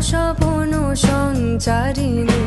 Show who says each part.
Speaker 1: সপন সঞ্চারিণী